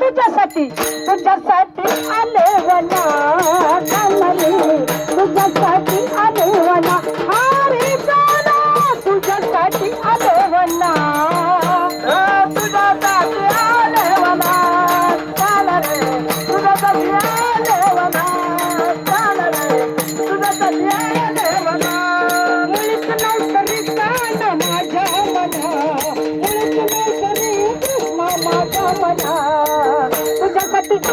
तुझ्यासाठी तुझ्यासाठी आले वना तुझ्यासाठी आले वना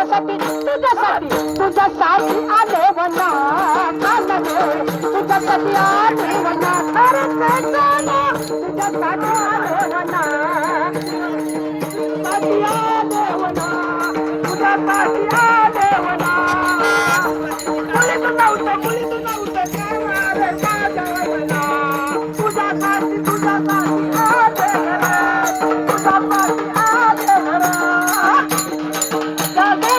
تجا ساتي تجا ساتي آ له आले म्हणा تا دي تجا تيار له ونا سارا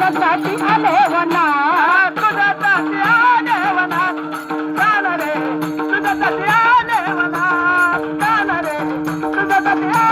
जा देवना तुजा ज्ञानेवना कान रे तुज़ क्लेवना कान रे तुज़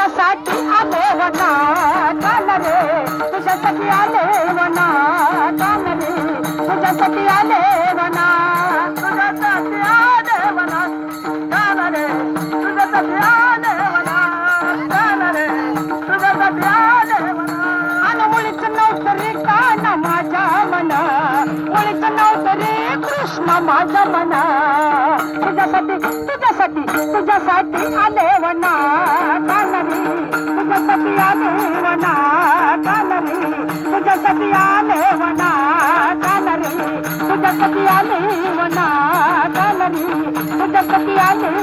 कृष्ण माझा मना तुझ्यासाठी तुझ्यासाठी तुझ्यासाठी आले वना कानरी तुझ्यासाठी आले वना कानरी तुझ्यासाठी आले वना कानरी तुझ्यासाठी आले वना कानरी तुझ्यासाठी आले